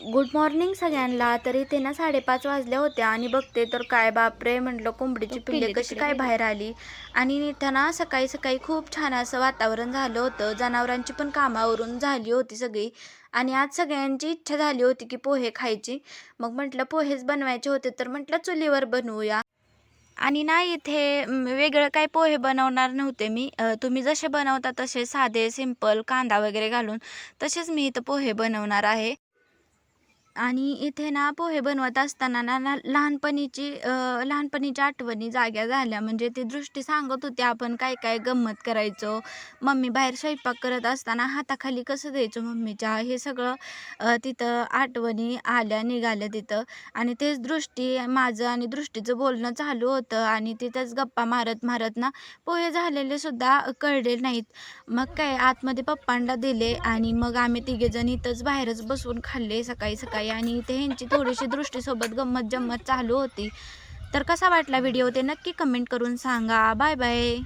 Good morning सगळ्यांना. तर इथे ना साडेपाच वाजल्या होत्या आणि बघते तर काय बापरे म्हटलं कोंबडीची पिल्ले कशी काय बाहेर आली. आणि इथं ना सकाळी सकाळी खूप छान असं वातावरण झालं होतं. जनावरांची पण कामावरून झाली होती सगळी. आणि आज सगळ्यांची इच्छा झाली होती की पोहे खायची. मग म्हटलं पोहेच बनवायचे होते तर म्हटलं चुलीवर बनवूया. आणि ना इथे वेगळं काही पोहे बनवणार नव्हते मी. तुम्ही जसे बनवता तसे साधे सिंपल कांदा वगैरे घालून तसेच मी इथं पोहे बनवणार आहे. आणि इथे ना पोहे बनवत असताना ना ना लहानपणीची लहानपणीच्या आठवणी जाग्या झाल्या. म्हणजे ती दृष्टी सांगत होती आपण काय काय गंमत करायचो? मम्मी बाहेर स्वयंपाक करत असताना हाताखाली कसं द्यायचो मम्मीच्या? हे सगळं तिथं आठवणी आल्या निघाल्या तिथं. आणि तेच दृष्टी माझं आणि दृष्टीचं बोलणं चालू होतं आणि तिथंच गप्पा मारत मारत ना पोहे झालेले सुद्धा कळले नाहीत. मग काय आतमध्ये पप्पांना दिले आणि मग आम्ही तिघेजण इथंच बाहेरच बसून खाल्ले सकाळी सकाळी. आणि इथे ह्यांची थोडीशी दृष्टीसोबत गंमत जम्मत चालू होती. तर कसा वाटला व्हिडिओ ते नक्की कमेंट करून सांगा. Bye bye